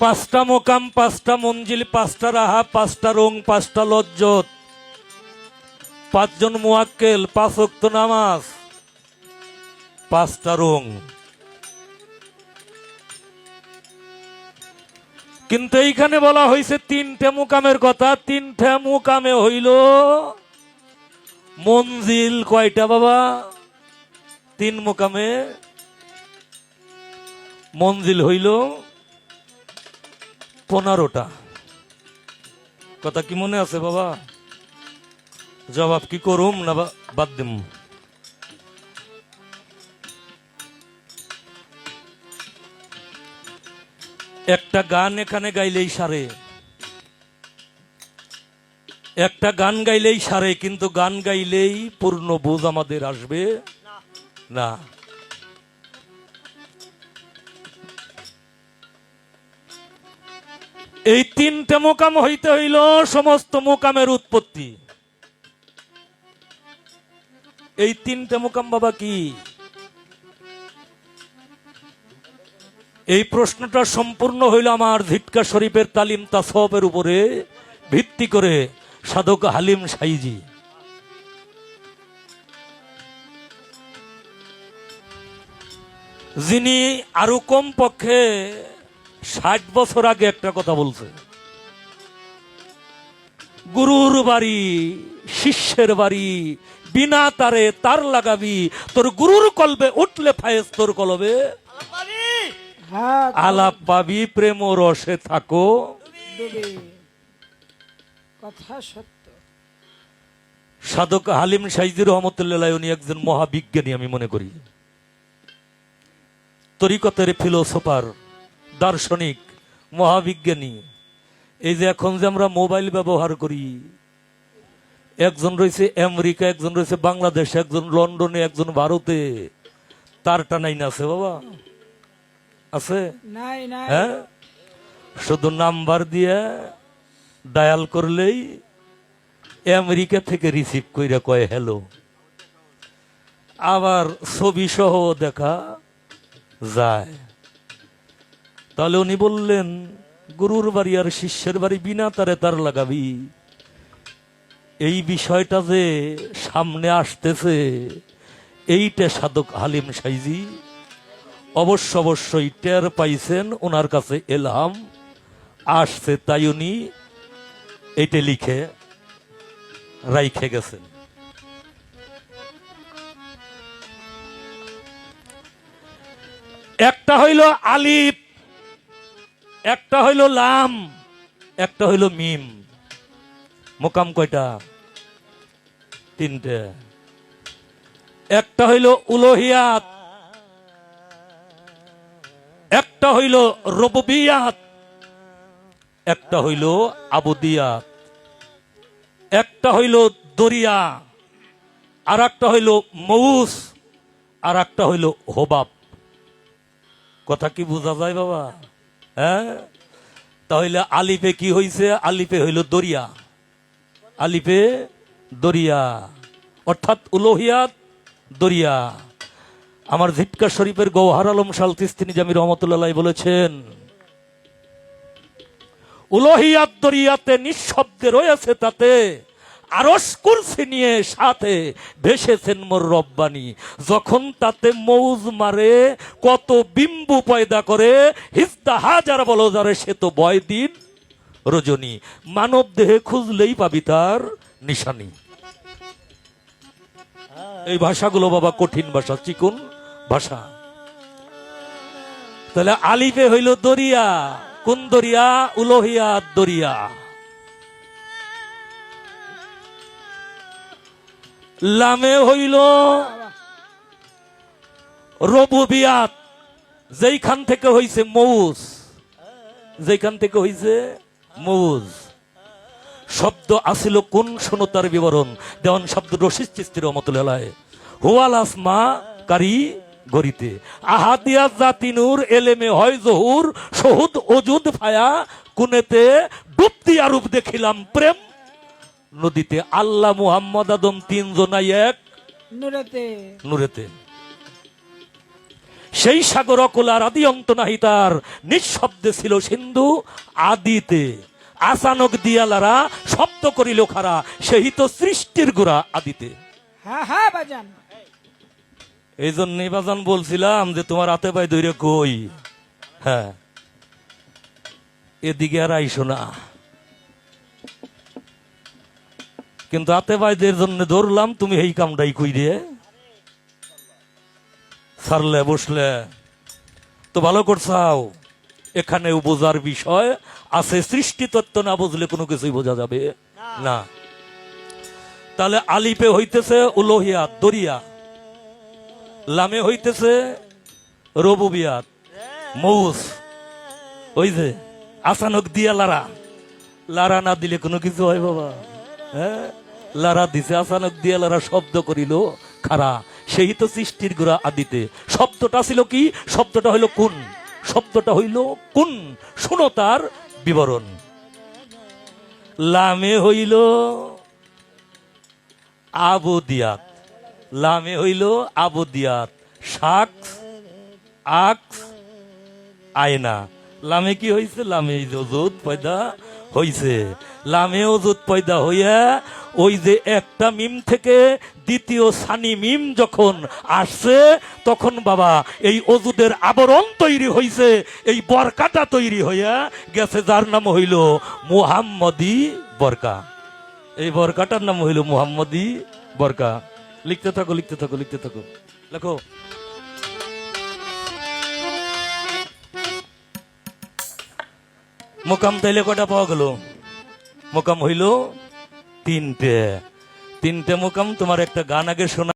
পাঁচটা মোকাম, পাঁচটা মঞ্জিল, পাঁচটা রাহা, পাঁচটা রং, পাঁচটা লজ্জত। পাঁচজন মুয়াক্কেল, পাঁচ ওয়াক্ত নামাজ, পাঁচটা রং। কিন্তু এইখানে বলা হয়েছে তিনটে মুকামের কথা, তিনটে মুকামে হইল মঞ্জিল কয়টা বাবা? তিন মুকামে মঞ্জিল হইল পনেরোটা। কথা কি মনে আছে বাবা? জবাব কি করুম না বাদ দিম? একটা গান এখানে গাইলেই সারে। একটা গান গাইলেই সারে, কিন্তু গান গাইলেই পূর্ণ বোঝ আমাদের আসবে। না। এই তিনটে মোকাম হইতে হইল সমস্ত মোকামের উৎপত্তি। এই তিনটে মোকাম বাবা কি? এই প্রশ্নটা সম্পূর্ণ হইল আমার ধিটকা শরীফের তালিম তাসবের উপরে, ভিত্তি করে সাধক হালিম সাইজি। যিনি আরও কম পক্ষে ষাট বছর আগে একটা কথা বলছে। গুরুর বাড়ি শিষ্যের বাড়ি বিনা তারে তার লাগাবি তোর গুরুর কলবে উঠলে ফায়েজ তোর কলবে। আলাপ পাবি প্রেম রসে থাকো। কথা সত্য। সাধক হালিম সাইজি রহমতুল্লাহ উনি একজন মহাবিজ্ঞানী আমি মনে করি। তরিকতের ফিলোসোফার দার্শনিক মহাবিজ্ঞানী। এই যে এখন যে আমরা মোবাইল ব্যবহার করি একজন রয়েছে আমেরিকা একজন রয়েছে বাংলাদেশ একজন লন্ডনে একজন ভারতে তার টানাই না আছে বাবা। আছে? হ্যাঁ? শুধু নাম্বার দিয়ে ডায়াল করলেই আমেরিকা থেকে রিসিভ কইরা কয় হ্যালো। আবার ছবি সহ দেখা যায়। তাহলে উনি বললেন, গুরুর বাড়ি আর শিষ্যের বাড়ি বিনা তারে তার লাগাবি। এই বিষয়টা যে সামনে আসতেছে, এইটা সাধক হালিম সাইজি। অবশ্য অবশ্যই টের পাইছেন ওনার কাছে এলহাম, আসছে তাই উনি এটা লিখে রাইখে গেছেন। একটা হইল আলিফ একটা হইল লাম, একটা হইল মিম। মোকাম কয়টা? তিনটে। একটা হইল উলোহিয়াত, একটা হইল রববিয়াত, একটা হইল আবুদিয়াত, একটা হইল দরিয়া আর একটা হইল মৌস আর একটা হইল হোবাব। কথা কি বোঝা যায় বাবা? হ্যাঁ? তাহলে আলিফে কি হইছে? আলিফে হইল দরিয়া। আলিফে দরিয়া। অর্থাৎ উলোহিয়াত দরিয়া। আমার ঝিটকা শরীফের গৌহার আলম সালতিস্তিনি জামি রহমতুল্লাহ বলেছেন, উলোহিয়াত দরিয়াতে নিঃশব্দে রয়েছে তাতে আরস কুরসি নিয়ে সাথে ভেসেছেন মোর রব্বানি। যখন তাতে মৌজ মারে, কত বিম্বু পয়দা করে, হিজদা হাজার বলো যারে সে তো বয় দিন রজনী, মানব দেহে খুঁজলেই পাবি তার নিশানি। এই ভাষাগুলো বাবা কঠিন ভাষা, চিকুন ভাষা। তাহলে আলিফে হইল দরিয়া, কোন দরিয়া? উলোহিয়া দরিয়া। লামে হইল। রবুবিয়াত যেইখান থেকে হইছে মৌজ যেখান থেকে হইছে মৌজ। শব্দ আসিল কোন শূন্যতার বিবরণ? দেওয়ান শব্দ রশিদ চিস্তির রহমতুল্লাহ। হুয়াল আসমা কারি গরিতে। আহাদিয়া জাতি নূর এলেমে হয় জহুর সহুদ অজুদ ফায়া কুনেতে ডুবতি আরূপ দেখিলাম প্রেম নদীতে। আল্লাহ মুহাম্মদ আদম তিনজনাই এক। নুরেতে। নূরেতে। সেই সাগর অকুলার আদি অন্ত নাহি তার। নিঃশব্দে ছিল সিন্ধু আদিতে। আচানক দিয়ালারা শব্দ করিল খারা সেই তো সৃষ্টির গোড়া আদিতে। হ্যাঁ হ্যাঁ এই জন্যই বাজান বলছিলাম যে তোমার হাতে পায়ে ধরে কই? হ্যাঁ। এদিকে আর আইসো না। কিন্তু হাতে পায়েদের জন্য ধরলাম, তুমি এই কামটাই কই রে সারলে বসলে। তো ভালো করছাও। এখানেও বোঝার বিষয়, আছে সৃষ্টি তত্ত্ব না বুঝলে কোনো কিছুই বোঝা যাবে। না। তাহলে আলিপে হইতেছে উলোহিয়া, দরিয়া। লামে হইতেছে রবুবিয়াত, মৌস। ওই যে, আসানক দিয়া লারা। লারা না দিলে কোনো কিছু হয় বাবা। হ্যাঁ? লারা দিছে আসানক দিয়া লারা শব্দ করিল, খারা, সেই তো সৃষ্টির গোড়া আদিতে। শব্দটা ছিল কি? শব্দটা হইল কোন শব্দটা হইল কোন শুনো তার বিবরণ। লামে হইল আবদিয়াত। লামে হইল আবদিয়াত। শাক আক আয়না। লামে কি হয়েছে লামে ওজুদ পয়দা হইছে। লামে ওজুদ পয়দা হইয়া ওই যে একটা মিম থেকে দ্বিতীয় সানি মিম যখন আসছে, তখন বাবা এই অজুদের আবরণ তৈরি হইছে, এই বরকাটা তৈরি হইয়া গেছে। যার নাম হইল মুহাম্মদি বরকা। এই বরকাটার নাম হইল মুহাম্মদি বরকা। লিখতে থাকো লিখতে থাকো লিখতে থাকো। লেখো। মোকাম তাইলে কটা পাওয়া গেল? মোকাম হইল তিনটে। তিনটে মোকাম তোমার একটা গান আগে শোনা